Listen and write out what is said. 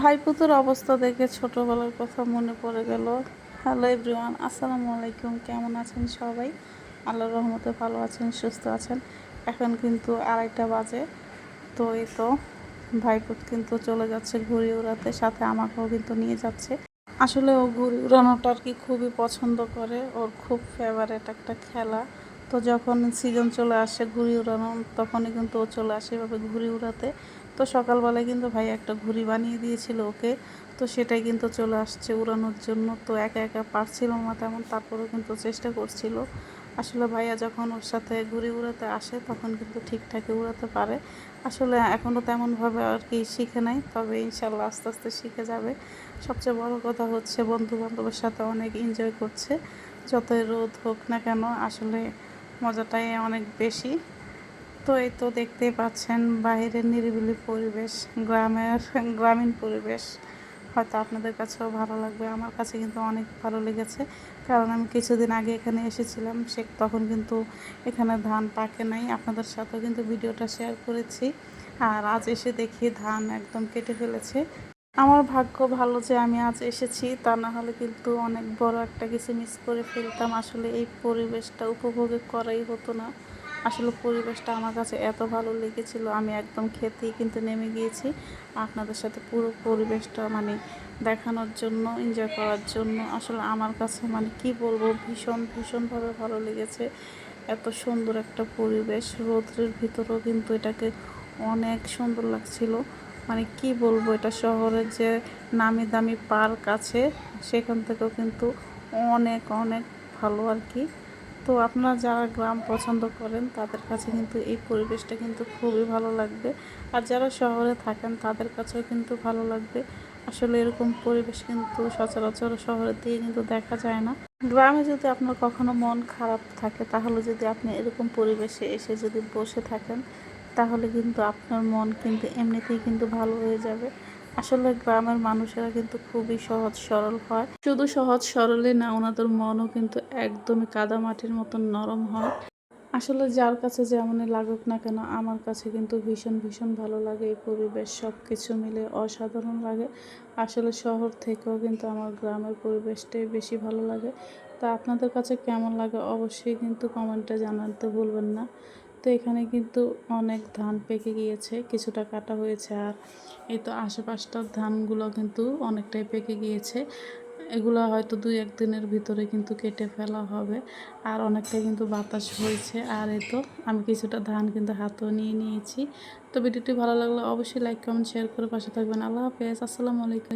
ভাইপুতুর অবস্থা দেখে ছোটবেলার কথা মনে পড়ে গেল। হ্যালো এভরিওয়ান আসসালামু আলাইকুম। কেমন আছেন সবাই? আল্লাহর রহমতে ভালো আছেন, সুস্থ আছেন। এখন কিন্তু আড়াইটা বাজে। তো এই তো ভাইপুত কিন্তু চলে যাচ্ছে ঘুড়ি উড়াতে, সাথে আমাকেও কিন্তু নিয়ে যাচ্ছে। আসলে ও ঘুড়ি উড়ানোটা আর কি খুবই পছন্দ করে। ওর খুব ফেভারেট একটা খেলা। তো যখন সিজন চলে আসে ঘুড়ি উড়ানো, তখনই কিন্তু ও চলে আসে এভাবে ঘুড়ি উড়াতে। তো সকালবেলায় কিন্তু ভাই একটা ঘুড়ি বানিয়ে দিয়েছিল ওকে। তো সেটাই কিন্তু চলে আসছে উড়ানোর জন্য। তো একা একা পারছিল না তেমন, তারপরেও কিন্তু চেষ্টা করছিল। আসলে ভাইয়া যখন ওর সাথে ঘুড়ি উড়াতে আসে তখন কিন্তু ঠিকঠাকই উড়াতে পারে। আসলে এখনও তেমনভাবে আর কি শিখে নাই, তবে ইনশাল্লাহ আস্তে আস্তে শিখে যাবে। সবচেয়ে বড় কথা হচ্ছে বন্ধু বান্ধবের সাথে অনেক এনজয় করছে। যতই রোদ হোক না কেন, আসলে মজাটাই অনেক বেশি। তো এই তো দেখতেই পাচ্ছেন, বাইরের নিরিবিলি পরিবেশ, গ্রামের গ্রামীণ পরিবেশ। হয়তো আপনাদের কাছেও ভালো লাগবে, আমার কাছে কিন্তু অনেক ভালো লেগেছে। কারণ আমি কিছুদিন আগে এখানে এসেছিলাম, সে তখন কিন্তু এখানে ধান পাকে নাই। আপনাদের সাথেও কিন্তু ভিডিওটা শেয়ার করেছি। আর আজ এসে দেখি ধান একদম কেটে ফেলেছে। আমার ভাগ্য ভালো যে আমি আজ এসেছি, তা না হলে কিন্তু অনেক বড় একটা কিছু মিস করে ফেলতাম। আসলে এই পরিবেশটা উপভোগ করাই হতো না। আসলে পরিবেশটা আমার কাছে এত ভালো লেগেছিল, আমি একদম খেতেই কিন্তু নেমে গিয়েছি। আপনাদের সাথে পুরো পরিবেশটা মানে দেখানোর জন্য এনজয় করার জন্য, আসলে আমার কাছে মানে কি বলব, ভীষণ, ভীষণভাবে ভালো লেগেছে। এত সুন্দর একটা পরিবেশ, রৌদ্রের ভিতরেও কিন্তু এটাকে অনেক সুন্দর লাগছিল। মানে কি বলব, এটা শহরের যে নামি দামি পার্ক আছে, সেখান থেকেও কিন্তু অনেক অনেক ভালো আর কি। তো আপনারা যারা গ্রাম পছন্দ করেন, তাদের কাছে কিন্তু এই পরিবেশটা কিন্তু খুবই ভালো লাগবে। আর যারা শহরে থাকেন, তাদের কাছেও কিন্তু ভালো লাগবে। আসলে এরকম পরিবেশ কিন্তু সচরাচর শহরের দিকে কিন্তু দেখা যায় না। গ্রামে যদি আপনার কখনো মন খারাপ থাকে, তাহলে যদি আপনি এরকম পরিবেশে এসে যদি বসে থাকেন, তাহলে কিন্তু আপনার মন কিন্তু এমনিতেই কিন্তু ভালো হয়ে যাবে। আসলে গ্রামের মানুষেরা কিন্তু খুবই সহজ সরল হয়। শুধু সহজ সরলে না, ওনাদের মনও কিন্তু একদমই কাদামাটির মতন নরম হয়। আসলে যার কাছে যেমনই লাগুক না কেন, আমার কাছে কিন্তু ভীষণ ভীষণ ভালো লাগে। এই পরিবেশ সব কিছু মিলে অসাধারণ লাগে। আসলে শহর থেকেও কিন্তু আমার গ্রামের পরিবেশটাই বেশি ভালো লাগে। তা আপনাদের কাছে কেমন লাগে? অবশ্যই কিন্তু কমেন্টে জানাতে ভুলবেন না। তো এখানে কিন্তু অনেক ধান পেকে গিয়েছে, কিছুটা কাটা হয়েছে আর এই তো আশেপাশটার ধানগুলো কিন্তু অনেকটাই পেকে গিয়েছে। এগুলো হয়তো দুই একদিনের ভিতরে কিন্তু কেটে ফেলা হবে আর অনেকটা কিন্তু বাতাস হয়েছে। আর এ তো আমি কিছুটা ধান কিন্তু হাতেও নিয়ে নিয়েছি। তো ভিডিওটি ভালো লাগলে অবশ্যই লাইক কমেন্ট শেয়ার করে পাশে থাকবেন। আল্লাহ হাফেজ। আসসালামু আলাইকুম।